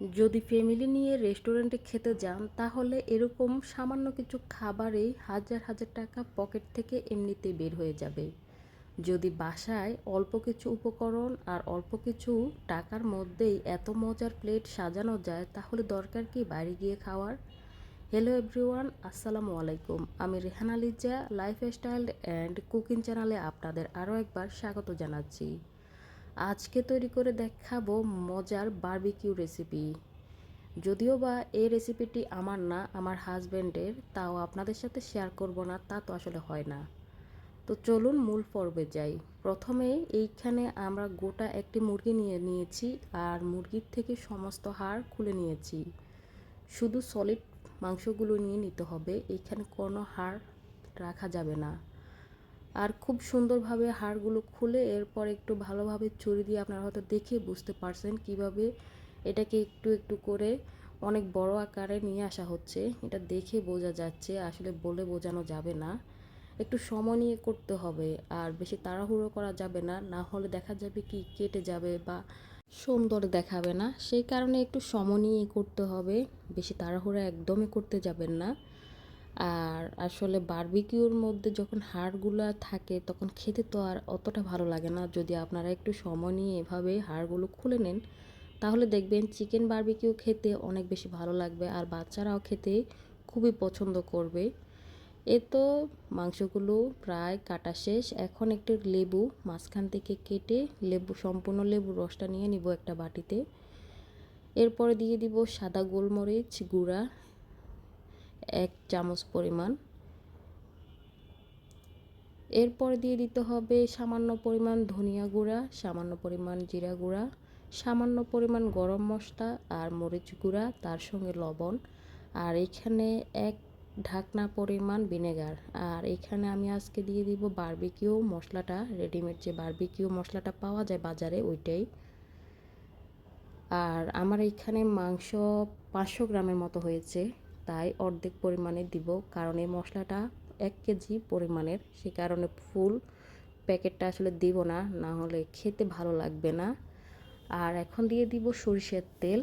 যদি ফ্যামিলি নিয়ে রেস্টুরেন্টে খেতে যান, তাহলে এরকম সামান্য কিছু খাবারেই হাজার হাজার টাকা পকেট থেকে এমনিতেই বের হয়ে যাবে। যদি বাসায় অল্প কিছু উপকরণ আর অল্প কিছু টাকার মধ্যেই এত মজার প্লেট সাজানো যায়, তাহলে দরকার কি বাইরে গিয়ে খাওয়ার? হ্যালো এভরিওয়ান আসসালামু আলাইকুম। আমি Rehana Liza lifestyle and cooking চ্যানেলে আপনাদের আরও একবার স্বাগত জানাচ্ছি। আজকে তৈরি করে দেখাবো মজার বারবিকিউ রেসিপি। যদিও বা এই রেসিপিটি আমার না, আমার হাজব্যান্ডের তাও আপনাদের সাথে শেয়ার করব না, তা তো আসলে হয় না। তো চলুন মূল পর্বে যাই। প্রথমে এইখানে আমরা গোটা একটি মুরগি নিয়ে নিয়েছি আর মুরগির থেকে সমস্ত হাড় খুলে নিয়েছি। শুধু সলিড মাংসগুলো নিয়ে নিতে হবে এইখানে কোনো হাড় রাখা যাবে না। আর খুব সুন্দরভাবে হাড়গুলো খুলে এরপর একটু ভালোভাবে ছুরি দিয়ে আপনারা হয়তো দেখে বুঝতে পারছেন কীভাবে এটাকে একটু একটু করে অনেক বড় আকারে নিয়ে আসা হচ্ছে। এটা দেখে বোঝা যাচ্ছে, আসলে বলে বোঝানো যাবে না। একটু সময় নিয়ে করতে হবে, আর বেশি তাড়াহুড়ো করা যাবে না। না হলে দেখা যাবে কি কেটে যাবে বা সুন্দর দেখাবে না। সেই কারণে একটু সময় নিয়ে করতে হবে। বেশি তাড়াহুড়ো একদমই করতে যাবেন না। আর আসলে বারবিকিউর মধ্যে যখন হাড়গুলো থাকে, তখন খেতে তো আর অতটা ভালো লাগে না। যদি আপনারা একটু সময় নিয়ে এভাবে হাড়গুলো খুলে নেন, তাহলে দেখবেন চিকেন বারবিকিউ খেতে অনেক বেশি ভালো লাগবে আর বাচ্চারাও খেতে খুবই পছন্দ করবে। এ তো মাংসগুলো প্রায় কাটা শেষ। এখন একটু লেবু, মাঝখান থেকে কেটে লেবু, সম্পূর্ণ লেবু রসটা নিয়ে নিব একটা বাটিতে। এরপরে দিয়ে দিব সাদা গোলমরিচ গুঁড়া এক চামচ পরিমাণ। এরপর দিয়ে দিতে হবে সামান্য পরিমাণ ধনিয়া গুঁড়া, সামান্য পরিমাণ জিরা গুঁড়া, সামান্য পরিমাণ গরম মশলা আর মরিচ গুঁড়া, তার সঙ্গে লবণ। আর এখানে এক ঢাকনা পরিমাণ ভিনেগার। আর এখানে আমি আজকে দিয়ে দিব বারবিকিউ মশলাটা, রেডিমেড যে বারবিকিউ মশলাটা পাওয়া যায় বাজারে ওইটাই। আর আমার এখানে মাংস পাঁচশো গ্রামের মতো হয়েছে। তাই অর্ধেক পরিমাণে দিব কারণ এই মশলাটা এক কেজি পরিমাণের, সে কারণে ফুল প্যাকেটটা আসলে দিব না না হলে খেতে ভালো লাগবে না। আর এখন দিয়ে দিব সরিষার তেল,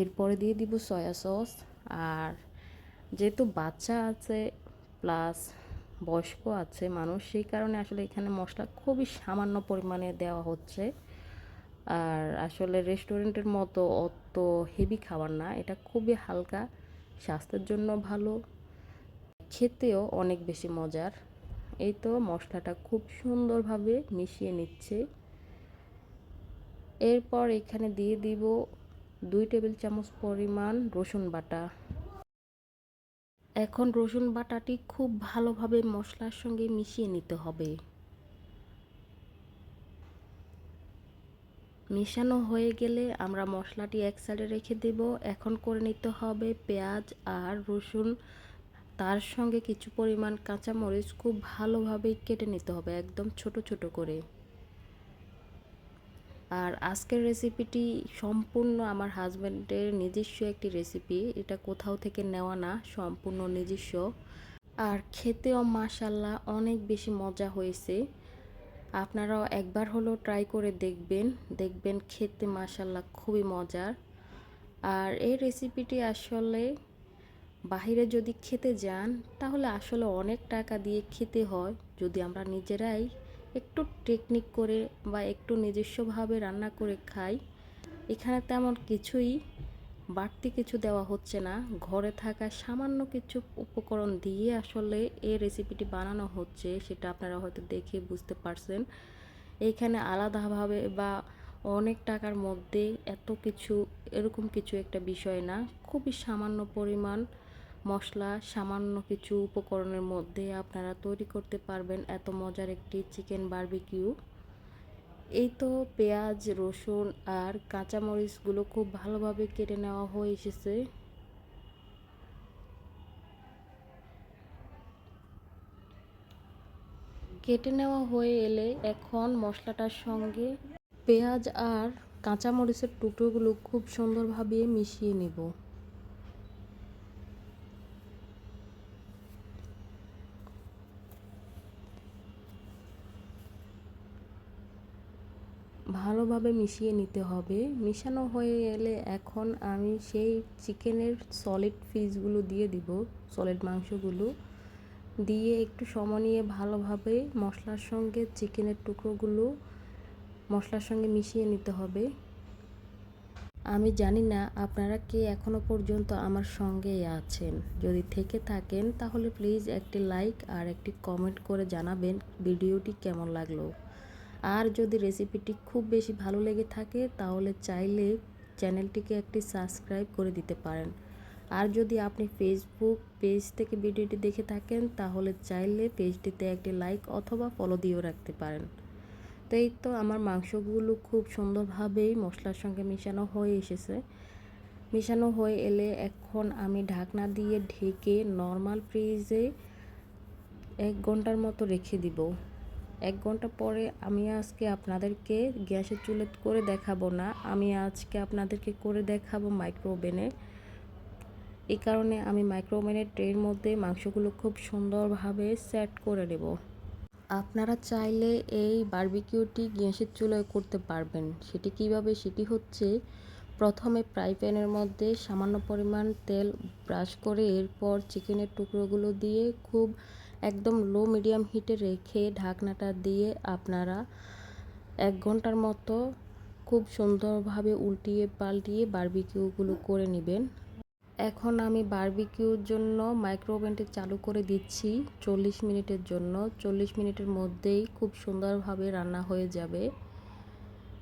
এরপরে দিয়ে দিব সয়া সস। আর যেহেতু বাচ্চা আছে প্লাস বয়স্ক আছে মানুষ, সেই কারণে আসলে এখানে মশলা খুবই সামান্য পরিমাণে দেওয়া হচ্ছে। আর আসলে রেস্টুরেন্টের মতো অত হেভি খাবার না, এটা খুবই হালকা স্বাস্থ্যের জন্য ভালো, খেতেও অনেক বেশি মজার। এই তো মশলাটা খুব সুন্দরভাবে মিশিয়ে নিচ্ছে। এরপর এখানে দিয়ে দিব দুই টেবিল চামচ পরিমাণ রসুন বাটা। এখন রসুন বাটাটি খুব ভালোভাবে মশলার সঙ্গে মিশিয়ে নিতে হবে। মেশানো হয়ে গেলে আমরা মশলাটি এক সাইডে রেখে দেব। এখন করে নিতে হবে পেঁয়াজ আর রসুন। তার সঙ্গে কিছু পরিমাণ কাঁচামরিচ খুব ভালোভাবে কেটে নিতে হবে একদম ছোট ছোট করে। আর আজকের রেসিপিটি সম্পূর্ণ আমার হাজব্যান্ডের নিজস্ব একটি রেসিপি। এটা কোথাও থেকে নেওয়া না, সম্পূর্ণ নিজস্ব। আর খেতেও মাসাল্লাহ অনেক বেশি মজা হয়েছে। আপনারাও একবার হলেও ট্রাই করে দেখবেন। দেখবেন খেতে মাসাল্লাহ খুবই মজার। আর এই রেসিপিটি আসলে বাহিরে যদি খেতে যান, তাহলে আসলে অনেক টাকা দিয়ে খেতে হয়। যদি আমরা নিজেরাই একটু টেকনিক করে বা একটু নিজস্বভাবে রান্না করে খাই, এখানে তেমন কিছুই বাড়তি কিছু দেওয়া হচ্ছে না। ঘরে থাকা সামান্য কিছু উপকরণ দিয়ে আসলে এই রেসিপিটি বানানো হচ্ছে, সেটা আপনারা হয়তো দেখে বুঝতে পারছেন। এইখানে আলাদাভাবে বা অনেক টাকার মধ্যে এত কিছু, এরকম কিছু একটা বিষয় না। খুবই সামান্য পরিমাণ মশলা, সামান্য কিছু উপকরণের মধ্যে আপনারা তৈরি করতে পারবেন। এত মজার একটি চিকেন বারবিকিউ। এই তো পেঁয়াজ, রসুন আর কাঁচামরিচগুলো খুব ভালোভাবে কেটে নেওয়া হয়ে এসেছে। কেটে নেওয়া হয়ে এলে এখন মশলাটার সঙ্গে পেঁয়াজ আর কাঁচামরিচের টুকরোগুলো খুব সুন্দরভাবে মিশিয়ে নেব। ভালোভাবে মিশিয়ে নিতে হবে। মিশানো হয়ে এলে এখন আমি সেই চিকেনের সলিড পিসগুলো দিয়ে দিব সলিড মাংসগুলো। দিয়ে একটু সময় নিয়ে ভালোভাবে মশলার সঙ্গে চিকেনের টুকরোগুলো মশলার সঙ্গে মিশিয়ে নিতে হবে। আমি জানি না আপনারা কে এখনও পর্যন্ত আমার সঙ্গেই আছেন। যদি থেকে থাকেন তাহলে প্লিজ একটি লাইক আর একটি কমেন্ট করে জানাবেন ভিডিওটি কেমন লাগল। আর যদি রেসিপিটি খুব বেশি ভালো লেগে থাকে, তাহলে চাইলে চ্যানেলটিকে একটি সাবস্ক্রাইব করে দিতে পারেন। আর যদি আপনি ফেসবুক পেজ থেকে ভিডিওটি দেখে থাকেন, তাহলে চাইলে পেজটিতে একটি লাইক অথবা ফলো দিয়েও রাখতে পারেন। তো এই তো আমার মাংসগুলো খুব সুন্দরভাবেই মশলার সঙ্গে মেশানো হয়ে এসেছে। মেশানো হয়ে এলে এখন আমি ঢাকনা দিয়ে ঢেকে নর্মাল ফ্রিজে এক ঘণ্টার মতো রেখে দিব। এক ঘণ্টা পরে আমি আজকে আপনাদেরকে গ্যাসের চুলে করে দেখাবো না। আমি আজকে আপনাদেরকে করে দেখাবো মাইক্রো ওভেনে এই কারণে আমি মাইক্রো ওভেনের ট্রের মধ্যে মাংসগুলো খুব সুন্দরভাবে সেট করে নেব। আপনারা চাইলে এই বারবিকিউটি গ্যাসের চুলায় করতে পারবেন। সেটি কীভাবে? সেটি হচ্ছে প্রথমে ফ্রাই প্যানের মধ্যে সামান্য পরিমাণ তেল ব্রাশ করে এরপর চিকেনের টুকরোগুলো দিয়ে খুব একদম লো মিডিয়াম হিটে রেখে ঢাকনাটা দিয়ে আপনারা এক ঘণ্টার মতো খুব সুন্দরভাবে উল্টিয়ে পাল্টিয়ে বারবিকিউগুলো করে নেবেন। এখন আমি বারবিকিউর জন্য মাইক্রোওভেনটি চালু করে দিচ্ছি চল্লিশ মিনিটের জন্য। চল্লিশ মিনিটের মধ্যেই খুব সুন্দরভাবে রান্না হয়ে যাবে।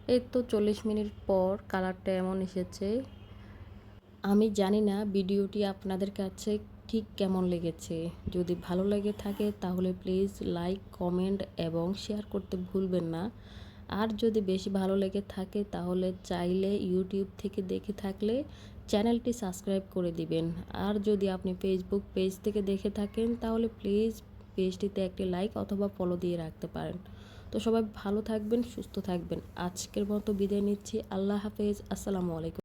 এই তো চল্লিশ মিনিট পর কালারটা এমন এসেছে। আমি জানি না ভিডিওটি আপনাদের কাছে ঠিক কেমন লেগেছে। যদি ভালো লেগে থাকে তাহলে প্লিজ লাইক, কমেন্ট এবং শেয়ার করতে ভুলবেন না। আর যদি বেশি ভালো লেগে থাকে তাহলে চাইলে ইউটিউব থেকে দেখে থাকলে চ্যানেলটি সাবস্ক্রাইব করে দিবেন। আর যদি আপনি ফেসবুক পেজ থেকে দেখে থাকেন তাহলে প্লিজ পেজটিতে একটি লাইক অথবা ফলো দিয়ে রাখতে পারেন। তো সবাই ভালো থাকবেন সুস্থ থাকবেন। আজকের মতো বিদায় নিচ্ছি। আল্লাহ হাফেজ। আসসালামু আলাইকুম।